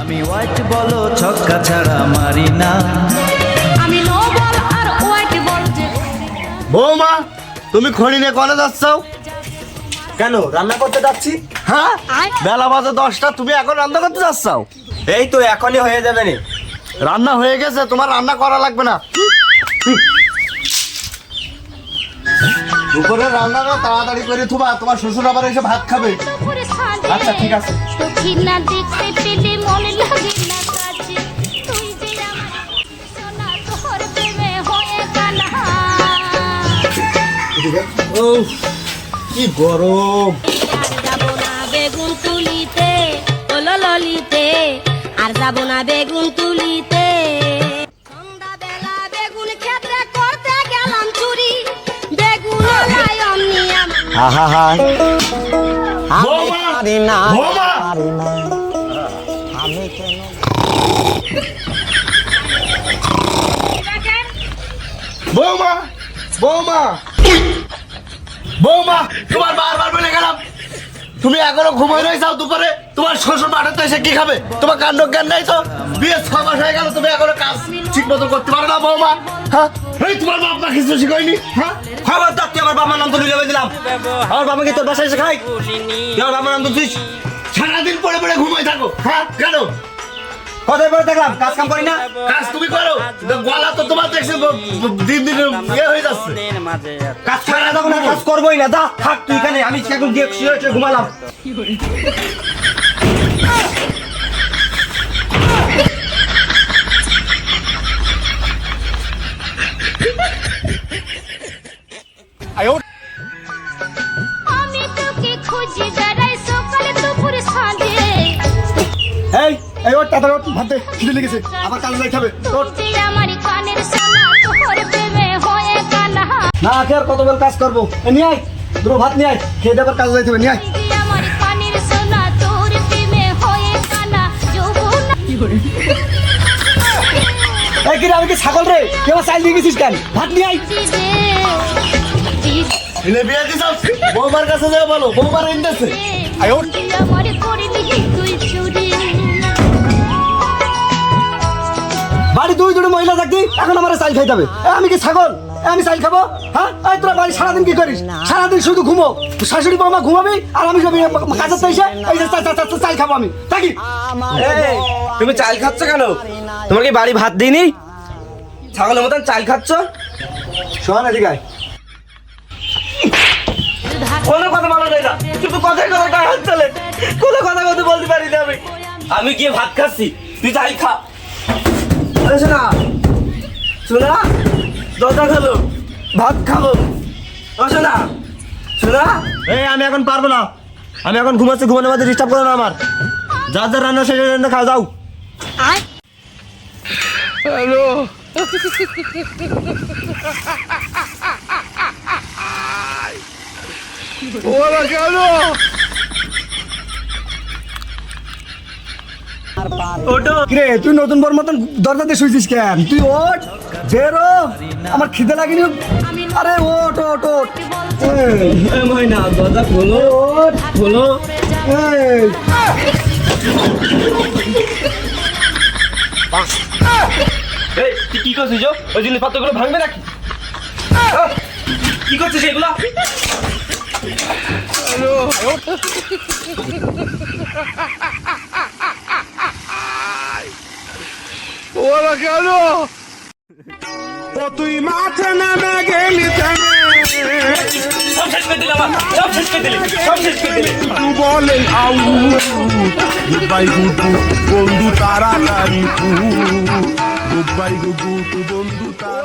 আমি হোয়াইট বলো ছক্কা ছাড়া মারি না। আমি নো বল আর হোয়াইট বল যে বৌমা তুমি খড়ি নিয়ে কলে যাচ্ছ কেন রান্না করতে যাচ্ছি? হ্যাঁ? বেলা বাজে দশটা তুমি এখন রান্না করতে যাচ্ছ? এই তো এখনই হয়ে যাবে নি রান্না হয়ে গেছে তোমার রান্না করা লাগবে না। দুপুরে রান্নাটা তাড়াতাড়ি করে থুবা তোমার শ্বশুর আবার এসে ভাত খাবে। আচ্ছা, ঠিক আছে। না দেখতে পেলে মনে লাগে না কাছে তুই যে আমার সোনা তোর প্রেমে হয়ে কানা ও কি গরম। না বেগুন তুলিতে ললিতে আর যাব না বেগুন তুলিতে। আহা হা বৌমা! বৌমা! বৌমা! বৌমা! বৌমা তোমার বারবার বলে গেলাম। তুমি এখনও ঘুমাই যাও দুপুরে। তোমার শ্বশুর মাঠে এসে কি খাবে? তোমার কাণ্ড জ্ঞান নাই তো? বিয়ে ছ মাস হয়ে গেল তুমি এখনও কাজ ঠিক মতো করতে পারো না বৌমা। হ্যাঁ? এই তোমার বাপ মা কিছু শিখাইনি হ্যাঁ? খবরদার তুই আমার বাবার নাম তো নিলে দিলাম আমার বাবাকে তোর বাসায় এসে খাই তুই আমার বাবার নাম তো তুই সারাদিন পরে পরে ঘুমাই থাকো। হ্যাঁ কেন? কোথায় পরে দেখলাম কাজ কাম করি না? কাজ তুমি করো। গলা তো তোমার দেখছে দিন দিন ইয়ে হয়ে যাচ্ছে। কাজ করে না তখন আর কাজ করবোই না। যা থাক তুই এখানে। আমি এখন গিয়ে শুয়ে ঘুমালাম? এই ওর তাড়াতাড়ি ওঠ, ভাত দে খিদে লেগেছে আবার কাজে যাইতে হবে আমার হয়ে না আর কত বেল কাজ করব? নিয়ে আয় দুটো ভাত নিয়ে আয় খেয়ে দেবার কাজে যাইতে হবে নিয়ে আয়। আমার হয়ে কিরে আমি কি ছাগল রে? কেউ চাইল দিয়ে গেছিস কেন? ভাত নিয়ে আয়। দিছ বৌমার কাছে যাও বলো বৌমার আয় দুই দুটো মহিলা থাকতি এখন আমার চাইল খাইতে হবে। আমি কি ছাগল? আমি চাইল খাব? হ্যাঁ? তোরা বাড়ি সারাদিন কি করিস? সারাদিন শুধু ঘুমো। শাশুড়ি বৌমা ঘুমাবি আর আমি কাজের এসে এই যে চা- চা- চা- চাইল খাব আমি। থাকি? তুমি চাল খাচ্ছ কেন? তোমার কি বাড়ি ভাত দিইনি? ছাগলের মতন চাল খাচ্ছ? শোন এদিকে। কোনো কথা বলা যায় না। শুধু কথাই কথা গায়ে হাত চলে কোনো কথা কথা বলতে পারি না আমি। আমি গিয়ে ভাত খাচ্ছি। তুই চাই খা। শোনা শোনা দরজা খেলো ভাত খাব। ও শোনা শোনা এই আমি এখন পারব না। আমি এখন ঘুমাচ্ছি ঘুমানোর মধ্যে ডিস্টার্ব করো না আমার। যার যার রান্না শেষে রান্না খাওয়া যাও। আয়। ওটো কিরে তুই নতুন বর মতন দরজা দিয়ে শুয়েছিস কেন? তুই ওঠ। বেরো আমার খিদে লাগেনি। আরে ওঠ ওঠ ওঠ। ময়না দরজা খোলো ওঠ খোলো। এই। এই তুই কি করছিস যো? ওই ভাঙবে নাকি? কি করছিস এগুলা তুই মাঠে নেমে গেলি থেমে সব শেষ করে দিলে আমার সব শেষ করে দিলে সব শেষ করে দিলে তু বলে আউ। গুডবাই গুডু বন্ধু তাড়াতাড়ি গুডবাই গুডু বন্ধু তাড়াতাড়ি